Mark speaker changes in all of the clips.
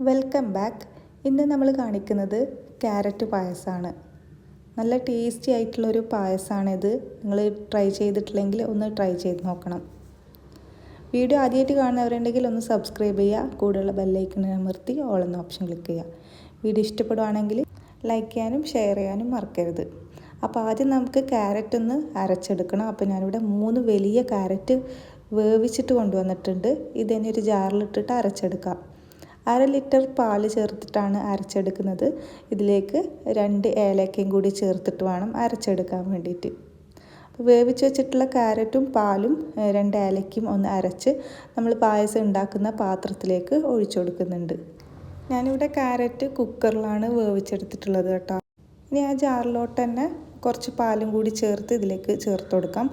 Speaker 1: Welcome back ഇന്ന് നമ്മൾ കാണിക്കുന്നത് ക്യാരറ്റ് പായസമാണ് നല്ല ടേസ്റ്റി ആയിട്ടുള്ളൊരു പായസമാണിത് നിങ്ങൾ ട്രൈ ചെയ്തിട്ടില്ലെങ്കിൽ ഒന്ന് ട്രൈ ചെയ്ത് നോക്കണം. വീഡിയോ ആദ്യമായിട്ട് കാണുന്നവരുണ്ടെങ്കിൽ ഒന്ന് സബ്സ്ക്രൈബ് ചെയ്യുക. കൂടെയുള്ള ബെല്ലൈക്കൺ അമർത്തി ഓൾ എന്ന ഓപ്ഷൻ ക്ലിക്ക് ചെയ്യുക. വീഡിയോ ഇഷ്ടപ്പെടുവാണെങ്കിൽ ലൈക്ക് ചെയ്യാനും ഷെയർ ചെയ്യാനും മറക്കരുത്. അപ്പോൾ ആദ്യം നമുക്ക് ക്യാരറ്റ് ഒന്ന് അരച്ചെടുക്കണം. അപ്പോൾ ഞാനിവിടെ മൂന്ന് വലിയ ക്യാരറ്റ് വേവിച്ചിട്ട് കൊണ്ടുവന്നിട്ടുണ്ട്. ഇതന്നെ ഒരു ജാറിലിട്ടിട്ട് അരച്ചെടുക്കാം. അര ലിറ്റർ പാൽ ചേർത്തിട്ടാണ് അരച്ചെടുക്കുന്നത്. ഇതിലേക്ക് രണ്ട് ഏലക്കയും കൂടി ചേർത്തിട്ട് വേണം അരച്ചെടുക്കാൻ വേണ്ടിയിട്ട്. വേവിച്ച് വെച്ചിട്ടുള്ള ക്യാരറ്റും പാലും രണ്ട് ഏലക്കയും ഒന്ന് അരച്ച് നമ്മൾ പായസം ഉണ്ടാക്കുന്ന പാത്രത്തിലേക്ക് ഒഴിച്ചു കൊടുക്കുന്നുണ്ട്. ഞാനിവിടെ ക്യാരറ്റ് കുക്കറിലാണ് വേവിച്ചെടുത്തിട്ടുള്ളത് കേട്ടോ. ഇനി ആ ജാറിലോട്ട് തന്നെ കുറച്ച് പാലും കൂടി ചേർത്ത് ഇതിലേക്ക് ചേർത്ത് കൊടുക്കാം.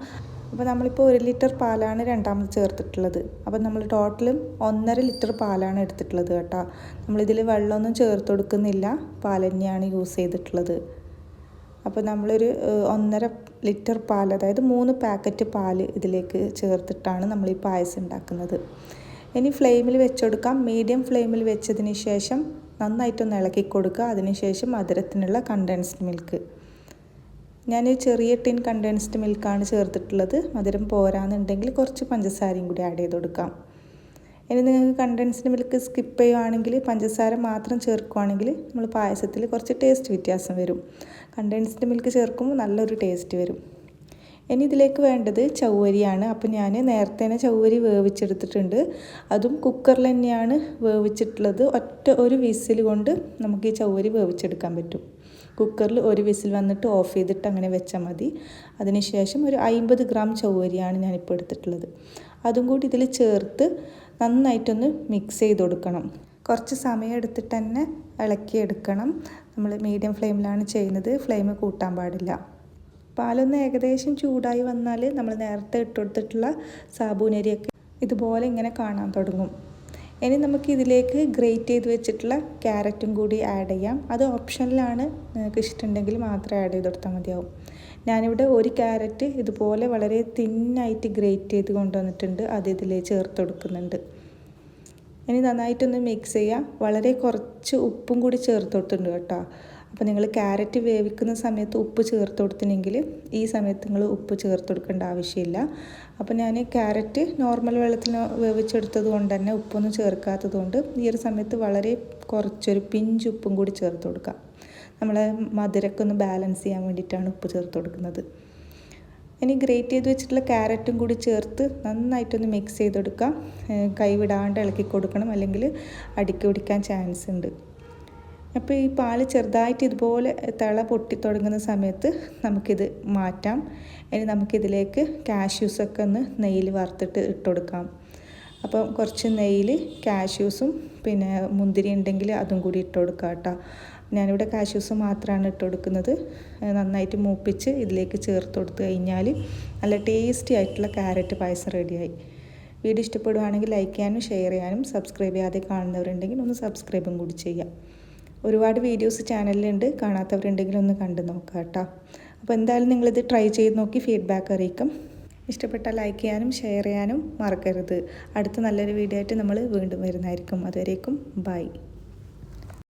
Speaker 1: അപ്പോൾ നമ്മളിപ്പോൾ ഒരു ലിറ്റർ പാലാണ് രണ്ടാമത് ചേർത്തിട്ടുള്ളത്. അപ്പോൾ നമ്മൾ ടോട്ടലും ഒന്നര ലിറ്റർ പാലാണ് എടുത്തിട്ടുള്ളത് കേട്ടോ. നമ്മളിതിൽ വെള്ളമൊന്നും ചേർത്ത് കൊടുക്കുന്നില്ല. പാൽ തന്നെയാണ് യൂസ് ചെയ്തിട്ടുള്ളത്. അപ്പോൾ നമ്മളൊരു ഒന്നര ലിറ്റർ പാൽ അതായത് മൂന്ന് പാക്കറ്റ് പാൽ ഇതിലേക്ക് ചേർത്തിട്ടാണ് നമ്മൾ ഈ പായസം ഉണ്ടാക്കുന്നത്. ഇനി ഫ്ലെയിമിൽ വെച്ചെടുക്കാം. മീഡിയം ഫ്ലെയിമിൽ വെച്ചതിന് ശേഷം നന്നായിട്ടൊന്ന് ഇളക്കി കൊടുക്കുക. അതിനുശേഷം മധുരത്തിനുള്ള കണ്ടൻസ്ഡ് മിൽക്ക് ഞാൻ ചെറിയ ടിൻ കണ്ടൻസ്ഡ് മിൽക്കാണ് ചേർത്തിട്ടുള്ളത്. മധുരം പോരാന്നുണ്ടെങ്കിൽ കുറച്ച് പഞ്ചസാരയും കൂടി ആഡ് ചെയ്ത് കൊടുക്കാം. ഇനി നിങ്ങൾക്ക് കണ്ടൻസ്ഡ് മിൽക്ക് സ്കിപ്പ് ചെയ്യുവാണെങ്കിൽ പഞ്ചസാര മാത്രം ചേർക്കുവാണെങ്കിൽ നമ്മൾ പായസത്തിൽ കുറച്ച് ടേസ്റ്റ് വ്യത്യാസം വരും. കണ്ടൻസ്ഡ് മിൽക്ക് ചേർക്കുമ്പോൾ നല്ലൊരു ടേസ്റ്റ് വരും. ഇനി ഇതിലേക്ക് വേണ്ടത് ചൗവരിയാണ്. അപ്പോൾ ഞാൻ നേരത്തെ തന്നെ ചൗവരി വേവിച്ചെടുത്തിട്ടുണ്ട്. അതും കുക്കറിൽ തന്നെയാണ് വേവിച്ചിട്ടുള്ളത്. ഒറ്റ ഒരു വിസിൽ കൊണ്ട് നമുക്ക് ഈ ചൗവരി വേവിച്ചെടുക്കാൻ പറ്റും. കുക്കറിൽ ഒരു വിസിൽ വന്നിട്ട് ഓഫ് ചെയ്തിട്ട് അങ്ങനെ വെച്ചാൽ മതി. അതിനുശേഷം ഒരു അമ്പത് ഗ്രാം ചൗവരിയാണ് ഞാനിപ്പോൾ എടുത്തിട്ടുള്ളത്. അതും കൂടി ഇതിൽ ചേർത്ത് നന്നായിട്ടൊന്ന് മിക്സ് ചെയ്ത് കൊടുക്കണം. കുറച്ച് സമയം എടുത്തിട്ട് തന്നെ ഇളക്കിയെടുക്കണം നമ്മൾ മീഡിയം ഫ്ലെയിമിലാണ് ചെയ്യുന്നത്. ഫ്ലെയിം കൂട്ടാൻ പാടില്ല. പാലൊന്ന് ഏകദേശം ചൂടായി വന്നാൽ നമ്മൾ നേരത്തെ ഇട്ടുകൊടുത്തിട്ടുള്ള സാബൂനരിയൊക്കെ ഇതുപോലെ ഇങ്ങനെ കാണാൻ തുടങ്ങും. ഇനി നമുക്ക് ഇതിലേക്ക് ഗ്രേറ്റ് ചെയ്ത് വെച്ചിട്ടുള്ള ക്യാരറ്റും കൂടി ആഡ് ചെയ്യാം. അത് ഓപ്ഷനിലാണ് നിങ്ങൾക്ക് ഇഷ്ടമുണ്ടെങ്കിൽ മാത്രം ആഡ് ചെയ്ത് കൊടുത്താൽ മതിയാവും. ഞാനിവിടെ ഒരു ക്യാരറ്റ് ഇതുപോലെ വളരെ തിന്നായിട്ട് ഗ്രേറ്റ് ചെയ്ത് കൊണ്ടുവന്നിട്ടുണ്ട്. അത് ഇതിൽ ചേർത്ത് കൊടുക്കുന്നുണ്ട്. ഇനി നന്നായിട്ടൊന്ന് മിക്സ് ചെയ്യാം. വളരെ കുറച്ച് ഉപ്പും കൂടി ചേർത്ത് കൊടുത്തിട്ടുണ്ട് കേട്ടോ. അപ്പോൾ നിങ്ങൾ ക്യാരറ്റ് വേവിക്കുന്ന സമയത്ത് ഉപ്പ് ചേർത്ത് കൊടുത്തിനെങ്കിൽ ഈ സമയത്ത് നിങ്ങൾ ഉപ്പ് ചേർത്ത് കൊടുക്കേണ്ട ആവശ്യമില്ല. അപ്പോൾ ഞാൻ ക്യാരറ്റ് നോർമൽ വെള്ളത്തിൽ വേവിച്ചെടുത്തത് കൊണ്ട് തന്നെ ഉപ്പൊന്നും ചേർക്കാത്തത് കൊണ്ട് ഈ ഒരു സമയത്ത് വളരെ കുറച്ചൊരു പിഞ്ച് ഉപ്പും കൂടി ചേർത്ത് കൊടുക്കാം. നമ്മളെ മധുരമൊക്കെ ഒന്ന് ബാലൻസ് ചെയ്യാൻ വേണ്ടിയിട്ടാണ് ഉപ്പ് ചേർത്ത് കൊടുക്കുന്നത്. ഇനി ഗ്രേറ്റ് ചെയ്ത് വെച്ചിട്ടുള്ള ക്യാരറ്റും കൂടി ചേർത്ത് നന്നായിട്ടൊന്ന് മിക്സ് ചെയ്ത് കൊടുക്കാം കൈ വിടാണ്ട് ഇളക്കി കൊടുക്കണം. അല്ലെങ്കിൽ അടുക്കി പിടിക്കാൻ ചാൻസ് ഉണ്ട്. അപ്പോൾ ഈ പാൽ ചെറുതായിട്ട് ഇതുപോലെ തിള പൊട്ടി തുടങ്ങുന്ന സമയത്ത് നമുക്കിത് മാറ്റാം. ഇനി നമുക്കിതിലേക്ക് കാഷ്യൂസൊക്കെ ഒന്ന് നെയ്യിൽ വറുത്തിട്ട് ഇട്ടുകൊടുക്കാം അപ്പം കുറച്ച് നെയ്യിൽ കാഷ്യൂസും പിന്നെ മുന്തിരി ഉണ്ടെങ്കിൽ അതും കൂടി ഇട്ട് കൊടുക്കാം കേട്ടോ. ഞാനിവിടെ കാഷ്യൂസ് മാത്രമാണ് ഇട്ട് കൊടുക്കുന്നത്. നന്നായിട്ട് മൂപ്പിച്ച് ഇതിലേക്ക് ചേർത്ത് കൊടുത്തു കഴിഞ്ഞാൽ നല്ല ടേസ്റ്റി ആയിട്ടുള്ള ക്യാരറ്റ് പായസം റെഡിയായി വീഡിയോ ഇഷ്ടപ്പെടുവാണെങ്കിൽ ലൈക്ക് ചെയ്യാനും ഷെയർ ചെയ്യാനും സബ്സ്ക്രൈബ് ചെയ്യാതെ കാണുന്നവരുണ്ടെങ്കിൽ ഒന്ന് സബ്സ്ക്രൈബും കൂടി ചെയ്യാം ഒരുപാട് വീഡിയോസ് ചാനലിലുണ്ട് കാണാത്തവരുണ്ടെങ്കിൽ ഒന്ന് കണ്ടു നോക്കാം കേട്ടോ. അപ്പോൾ എന്തായാലും നിങ്ങളിത് ട്രൈ ചെയ്ത് നോക്കി ഫീഡ്ബാക്ക് അറിയിക്കും. ഇഷ്ടപ്പെട്ടാൽ ലൈക്ക് ചെയ്യാനും ഷെയർ ചെയ്യാനും മറക്കരുത്. അടുത്ത നല്ലൊരു വീഡിയോ ആയിട്ട് നമ്മൾ വീണ്ടും വരുന്നതായിരിക്കും. അതുവരേക്കും ബൈ